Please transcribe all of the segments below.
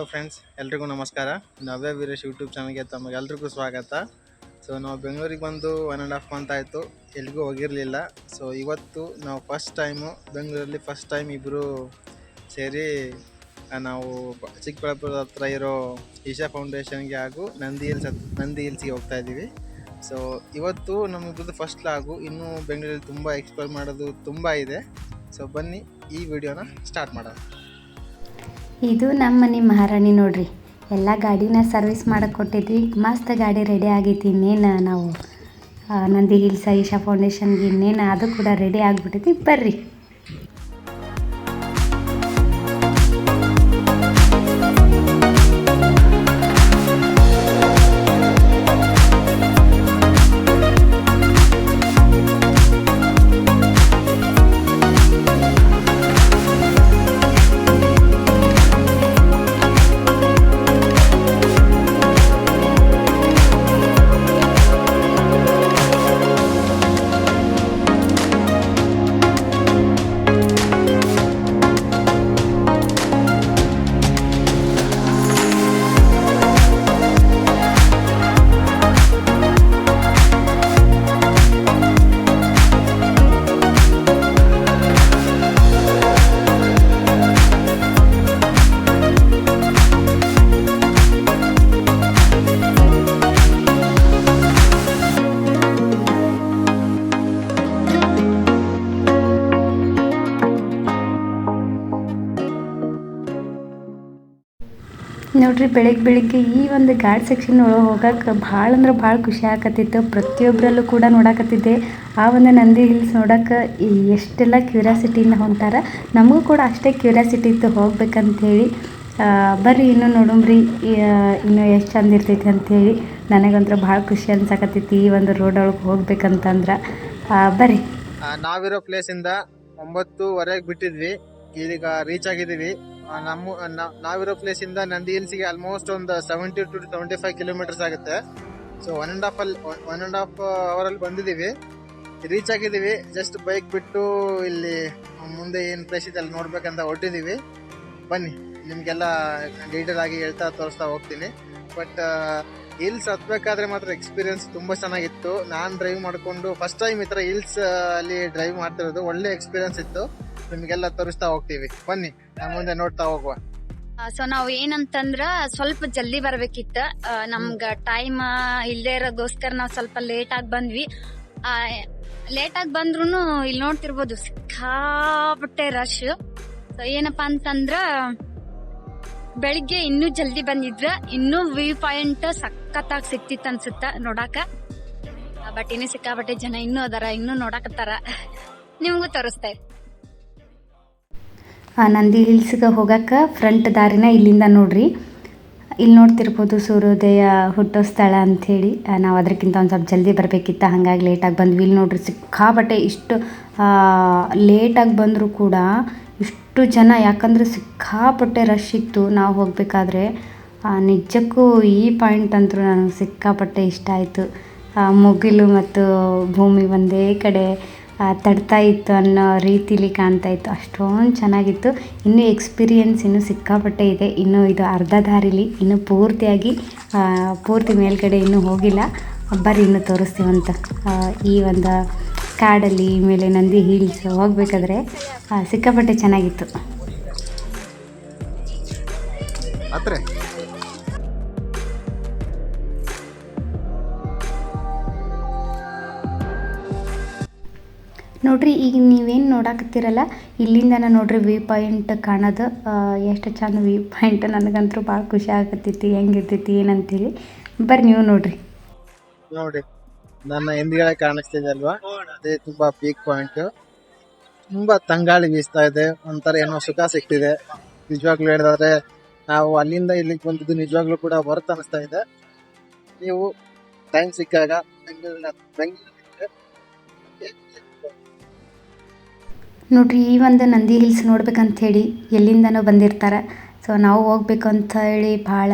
Hello friends ಎಲ್ರಿಗೂ ನಮಸ್ಕಾರ. ನವ್ಯ Veeresh YouTube ಚಾನಲ್ಗೆ ತಮಗೆಲ್ರಿಗೂ ಸ್ವಾಗತ. ಸೊ ನಾವು ಬೆಂಗಳೂರಿಗೆ ಬಂದು ಒನ್ ಆ್ಯಂಡ್ ಹಾಫ್ ಮಂತ್ ಆಯಿತು. ಎಲ್ಲಿಗೂ ಹೋಗಿರಲಿಲ್ಲ. ಸೊ ಇವತ್ತು ನಾವು ಫಸ್ಟ್ ಟೈಮು ಬೆಂಗಳೂರಲ್ಲಿ ಫಸ್ಟ್ ಟೈಮ್ ಇಬ್ಬರು ಸೇರಿ ನಾವು ಚಿಕ್ಕಬಳ್ಳಾಪುರದ ಹತ್ರ ಇರೋ ಈಶಾ ಫೌಂಡೇಶನ್ಗೆ ಹಾಗೂ ನಂದಿ ಹಿಲ್ಸ್ ನಂದಿ ಹಿಲ್ಸ್ಗೆ ಹೋಗ್ತಾ ಇದ್ದೀವಿ. ಸೊ ಇವತ್ತು ನಮಗಿದ್ದು ಫಸ್ಟ್ ಲಾಗು ಇನ್ನೂ ಬೆಂಗಳೂರಲ್ಲಿ ತುಂಬ ಎಕ್ಸ್ಪ್ಲೋರ್ ಮಾಡೋದು ತುಂಬ ಇದೆ. ಸೊ ಬನ್ನಿ, ಈ ವಿಡಿಯೋನ ಸ್ಟಾರ್ಟ್ ಮಾಡೋಣ. ಇದು ನಮ್ಮ ಮನೆ ಮಹಾರಾಣಿ ನೋಡ್ರಿ. ಎಲ್ಲ ಗಾಡಿನ ಸರ್ವಿಸ್ ಮಾಡಕ್ಕೆ ಕೊಟ್ಟಿದ್ವಿ. ಮಸ್ತ್ ಗಾಡಿ ರೆಡಿ ಆಗೈತಿ. ಇನ್ನೇನು ನಾವು ನಂದಿ ಹಿಲ್ಸ್ ಐಶಾ ಫೌಂಡೇಶನ್ಗೆ ಇನ್ನೇನು ಅದು ಕೂಡ ರೆಡಿ ಆಗಿಬಿಟ್ಟೈತಿ ಬರ್ರಿ. ನೋಡ್ರಿ ಬೆಳಗ್ಗೆ ಬೆಳಿಗ್ಗೆ ಈ ಒಂದು ಘಾಟ್ ಸೆಕ್ಷನ್ ಒಳಗೆ ಹೋಗಕ್ಕೆ ಭಾಳ ಅಂದ್ರೆ ಭಾಳ ಖುಷಿ ಆಕತ್ತಿತ್ತು. ಪ್ರತಿಯೊಬ್ಬರಲ್ಲೂ ಕೂಡ ನೋಡಕತ್ತಿದ್ದೆ. ಆ ಒಂದು ನಂದಿ ಹಿಲ್ಸ್ ನೋಡಕ್ಕೆ ಎಷ್ಟೆಲ್ಲ ಕ್ಯೂರಿಯಾಸಿಟಿಯಿಂದ ಹೊಂಟಾರ. ನಮಗೂ ಕೂಡ ಅಷ್ಟೇ ಕ್ಯೂರಿಯಾಸಿಟಿ ಇತ್ತು ಹೋಗ್ಬೇಕಂತೇಳಿ. ಆ, ಬರ್ರಿ ಇನ್ನೂ ನೋಡೋಣ್ರಿ ಇನ್ನೂ ಎಷ್ಟು ಚಂದ ಇರ್ತೈತಿ ಅಂಥೇಳಿ ನನಗಂದ್ರೆ ಭಾಳ ಖುಷಿ ಅನ್ಸಕತ್ತೈತಿ ಈ ಒಂದು ರೋಡ್ ಒಳಗೆ ಹೋಗ್ಬೇಕಂತಂದ್ರೆ. ಬರ್ರಿ. ನಾವಿರೋ ಪ್ಲೇಸಿಂದ ಒಂಬತ್ತುವರೆಗೆ ಬಿಟ್ಟಿದ್ವಿ. ಈಗ ರೀಚ್ ಆಗಿದ್ದೀವಿ. ನಮ್ಮ ನಾವಿರೋ ಪ್ಲೇಸಿಂದ ನಂದಿ ಹಿಲ್ಸ್ಗೆ ಆಲ್ಮೋಸ್ಟ್ ಒಂದು seventy two seventy five kilometres ಆಗುತ್ತೆ ಸೊ ಒನ್ ಆ್ಯಂಡ್ ಅಲ್ಲಿ ಒನ್ ಆ್ಯಂಡ್ ಹಾಫ್ ಅವರ್ ಅಲ್ಲಿ ಬಂದಿದ್ದೀವಿ. ರೀಚ್ ಆಗಿದ್ದೀವಿ. ಜಸ್ಟ್ ಬೈಕ್ ಬಿಟ್ಟು ಇಲ್ಲಿ ಮುಂದೆ ಏನು ಪ್ಲೇಸ್ ಇದೆ ಅಲ್ಲಿ ನೋಡ್ಬೇಕಂತ ಹೊರಟಿದ್ದೀವಿ. ಬನ್ನಿ. ನಿಮಗೆಲ್ಲ ಡೀಟೇಲ್ ಆಗಿ ಹೇಳ್ತಾ ತೋರಿಸ್ತಾ ಹೋಗ್ತೀನಿ. ಬಟ್ ಹಿಲ್ಸ್ ಹತ್ಬೇಕಾದ್ರೆ ಮಾತ್ರ ಎಕ್ಸ್ಪೀರಿಯನ್ಸ್ ತುಂಬ ಚೆನ್ನಾಗಿತ್ತು. ನಾನು ಡ್ರೈವ್ ಮಾಡಿಕೊಂಡು ಫಸ್ಟ್ ಟೈಮ್ ಈ ಥರ ಹಿಲ್ಸ್ ಅಲ್ಲಿ ಡ್ರೈವ್ ಮಾಡ್ತಿರೋದು ಒಳ್ಳೆ ಎಕ್ಸ್ಪೀರಿಯನ್ಸ್ ಇತ್ತು. ನಿಮ್ಗೆಲ್ಲ ತೋರಿಸ್ತಾ ಹೋಗ್ತೀವಿ. ಬನ್ನಿ, ನಾನ್ ಮುಂದೆ ನೋಡ್ತಾ ಹೋಗುವ. ಸೊ ನಾವ್ ಏನಂತಂದ್ರ ಸ್ವಲ್ಪ ಜಲ್ದಿ ಬರ್ಬೇಕಿತ್ತ. ನಮ್ಗ ಟೈಮ್ ಇಲ್ದೇ ಇರೋದೋಸ್ಕರ ನಾವ್ ಸ್ವಲ್ಪ ಲೇಟ್ ಆಗಿ ಬಂದ್ವಿ. ಲೇಟ್ ಆಗಿ ಬಂದ್ರು ಇಲ್ಲಿ ನೋಡ್ತಿರ್ಬೋದು, ಸಿಕ್ಕಾಪಟ್ಟೆ ರಶ್ ಸೊ ಏನಪ್ಪಾ ಅಂತಂದ್ರ ಬೆಳಿಗ್ಗೆ ಇನ್ನೂ ಜಲ್ದಿ ಬಂದಿದ್ರ, ಇನ್ನೂ ವ್ಯೂ ಪಾಯಿಂಟ್ ಸಖತ್ತಾಗಿ ಸಿಕ್ತಿತ್ತು ಅನ್ಸುತ್ತ ನೋಡಾಕ. ಬಟ್ ಇನ್ನೂ ಸಿಕ್ಕಾಪಟ್ಟೆ ಜನ ಇನ್ನೂ ಅದಾರ, ಇನ್ನೂ ನೋಡಾಕತ್ತಾರ. ನಿಮ್ಗೂ ತೋರಿಸ್ತಾ ಆ ನಂದಿ ಹಿಲ್ಸ್ಗೆ ಹೋಗಕ್ಕೆ ಫ್ರಂಟ್ ದಾರಿನ ಇಲ್ಲಿಂದ ನೋಡ್ರಿ. ಇಲ್ಲಿ ನೋಡ್ತಿರ್ಬೋದು ಸೂರ್ಯೋದಯ ಹುಟ್ಟೋ ಸ್ಥಳ ಅಂಥೇಳಿ. ನಾವು ಅದಕ್ಕಿಂತ ಒಂದು ಸ್ವಲ್ಪ ಜಲ್ದಿ ಬರಬೇಕಿತ್ತು, ಹಾಗಾಗಿ ಲೇಟಾಗಿ ಬಂದ್ವಿ. ಇಲ್ಲಿ ನೋಡ್ರಿ ಸಿಕ್ಕಾಪಟ್ಟೆ ಇಷ್ಟು ಲೇಟಾಗಿ ಬಂದರೂ ಕೂಡ ಇಷ್ಟು ಜನ, ಯಾಕಂದರೆ ಸಿಕ್ಕಾಪಟ್ಟೆ ರಶ್ ಇತ್ತು ನಾವು ಹೋಗಬೇಕಾದ್ರೆ. ನಿಜಕ್ಕೂ ಈ ಪಾಯಿಂಟ್ ಅಂತೂ ನನಗೆ ಸಿಕ್ಕಾಪಟ್ಟೆ ಇಷ್ಟ ಆಯಿತು. ಮುಗಿಲು ಮತ್ತು ಭೂಮಿ ಒಂದೇ ಕಡೆ. ತಡ್ತಾ ಇತ್ತು ಅನ್ನೋ ರೀತಿಲಿ ಕಾಣ್ತಾ ಇತ್ತು. ಅಷ್ಟೊಂದು ಚೆನ್ನಾಗಿತ್ತು. ಇನ್ನೂ ಎಕ್ಸ್ಪೀರಿಯನ್ಸ್ ಇನ್ನೂ ಸಿಕ್ಕಾಪಟ್ಟೆ ಇದೆ. ಇನ್ನೂ ಇದು ಅರ್ಧ ದಾರಿಲಿ, ಇನ್ನೂ ಪೂರ್ತಿಯಾಗಿ ಪೂರ್ತಿ ಮೇಲ್ಗಡೆ ಇನ್ನೂ ಹೋಗಿಲ್ಲ. ಬರ್ರಿ, ಇನ್ನೂ ತೋರಿಸ್ತೀವಂತ ಈ ಒಂದು ಕಾಡಲ್ಲಿ ಮೇಲೆ ನಂದಿ ಹಿಲ್ಸ್ ಹೋಗಬೇಕಾದ್ರೆ ಸಿಕ್ಕಾಪಟ್ಟೆ ಚೆನ್ನಾಗಿತ್ತು. ನೋಡ್ರಿ, ಈಗ ನೀವೇನು ನೋಡಾಕತ್ತೀರಲ್ಲ, ಇಲ್ಲಿಂದನ ನೋಡ್ರಿ ವ್ಯೂ ಪಾಯಿಂಟ್ ಕಾಣೋದು. ಎಷ್ಟು ಚಂದ ವ್ಯೂ ಪಾಯಿಂಟ್. ನನಗಂತೂ ಭಾಳ ಖುಷಿ ಆಗತ್ತೈತಿ ಹೆಂಗಿರ್ತೈತಿ ಏನಂತೇಳಿ ಬರ್ರಿ ನೀವು ನೋಡ್ರಿ. ನೋಡ್ರಿ, ನನ್ನ ಹಿಂದ್ಗಡೆ ಕಾಣಿಸ್ತಿದೆ ಅಲ್ವಾ ಅದೇ ತುಂಬಾ ಪೀಕ್ ಪಾಯಿಂಟ್ ತುಂಬಾ ತಂಗಾಳಿ ಬೀಸ್ತಾ ಇದೆ. ಒಂಥರ ಏನೋ ಸುಖ ಸಿಗ್ತಿದೆ. ನಿಜವಾಗ್ಲೂ ಹೇಳಿದ್ರೆ ನಾವು ಅಲ್ಲಿಂದ ಇಲ್ಲಿಗೆ ಬಂದಿದ್ದು ನಿಜವಾಗ್ಲೂ ಕೂಡ ವರ್ತ್ ಅನಿಸ್ತಾ ಇದೆ. ನೀವು ಟೈಮ್ ಸಿಕ್ಕಾಗ ಬೆಂಗಳೂರಿನ ಬೆಂಗಳೂರಿಗೆ ನೋಡ್ರಿ, ಈ ಒಂದು ನಂದಿ ಹಿಲ್ಸ್ ನೋಡ್ಬೇಕಂತ ಹೇಳಿ ಎಲ್ಲಿಂದನೋ ಬಂದಿರ್ತಾರೆ. ಸೊ ನಾವು ಹೋಗ್ಬೇಕು ಅಂತ ಹೇಳಿ ಭಾಳ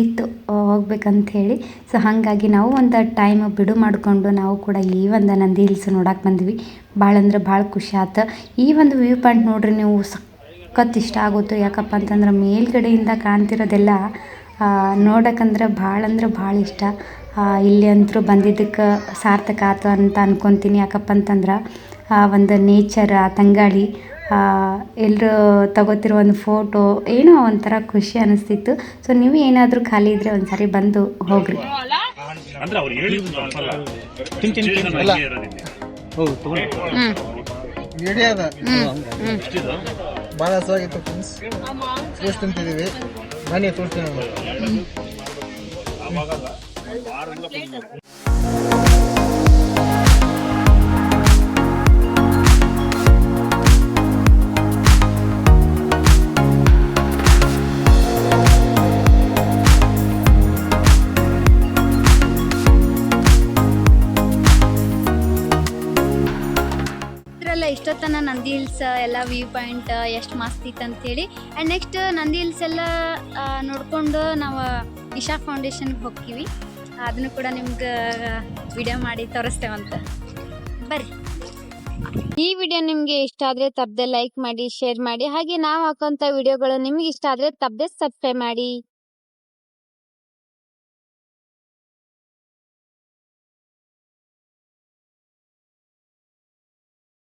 ಇತ್ತು ಹೋಗ್ಬೇಕಂತ ಹೇಳಿ ಸೊ ಹಾಗಾಗಿ ನಾವು ಒಂದು ಟೈಮ್ ಬಿಡು ಮಾಡಿಕೊಂಡು ನಾವು ಕೂಡ ಈ ಒಂದು ನಂದಿ ಹಿಲ್ಸ್ ನೋಡಕ್ಕೆ ಬಂದ್ವಿ. ಭಾಳ ಅಂದ್ರೆ ಭಾಳ ಖುಷಿ ಆಯ್ತು ಈ ಒಂದು ವ್ಯೂ ಪಾಯಿಂಟ್ ನೋಡ್ರಿ, ನೀವು ಸಖತ್ ಇಷ್ಟ ಆಗುತ್ತೆ ಯಾಕಪ್ಪ ಅಂತಂದ್ರೆ ಮೇಲ್ಗಡೆಯಿಂದ ಕಾಣ್ತಿರೋದೆಲ್ಲ ನೋಡೋಕ್ಕಂದ್ರೆ ಭಾಳ ಅಂದ್ರೆ ಭಾಳ ಇಷ್ಟ. ಇಲ್ಲಿ ಅಂತೂ ಬಂದಿದ್ದಕ್ಕೆ ಸಾರ್ಥಕ ಆಯ್ತು ಅಂತ ಅನ್ಕೊತೀನಿ. ಯಾಕಪ್ಪ ಅಂತಂದ್ರೆ ಆ ಒಂದು ನೇಚರ್ ಆ ತಂಗಾಳಿ ಎಲ್ಲರೂ ತಗೋತಿರೋ ಒಂದು ಫೋಟೋ ಏನೋ ಒಂಥರ ಖುಷಿ ಅನಿಸ್ತಿತ್ತು. ಸೊ ನೀವು ಏನಾದರೂ ಖಾಲಿ ಇದ್ದರೆ ಒಂದ್ಸರಿ ಸಾರಿ ಬಂದು ಹೋಗ್ರಿ? ಭಾಳ ಹಸುವಾಗಿತ್ತು ಫ್ರೆಂಡ್ಸ್ ಫ್ರೂಟ್ಸ್ ತಿಂತಿದ್ದೀವಿ ಬನ್ನಿ ಫ್ರೂಟ್ಸ್ ತಿನ್ನೋಣ ನಂದಿ ಹಿಲ್ಸ್, ಎಲ್ಲ ವ್ಯೂ ಪಾಯಿಂಟ್, ಎಷ್ಟು ಮಸ್ತ್ ಇತ್ತು ಅಂತೇಳಿ. ಆ್ಯಂಡ್ ನೆಕ್ಸ್ಟ್ ನಂದಿ ಹಿಲ್ಸ್ ಎಲ್ಲ ನೋಡಿಕೊಂಡು ನಾವು ಇಶಾ ಫೌಂಡೇಶನ್ಗೆ ಹೋಗ್ತೀವಿ. ಅದನ್ನು ಕೂಡ ನಿಮ್ಗೆ ವಿಡಿಯೋ ಮಾಡಿ ತೋರಿಸ್ತೇವಂತ ಬರ್ರಿ. ಈ ವಿಡಿಯೋ ನಿಮಗೆ ಇಷ್ಟ ಆದರೆ ತಪ್ಪದೆ ಲೈಕ್ ಮಾಡಿ ಶೇರ್ ಮಾಡಿ. ಹಾಗೆ ನಾವು ಹಾಕೋಂಥ ವಿಡಿಯೋಗಳು ನಿಮ್ಗೆ ಇಷ್ಟ ಆದರೆ ತಪ್ಪದೆ ಸಬ್ಸ್ಕ್ರೈಬ್ ಮಾಡಿ.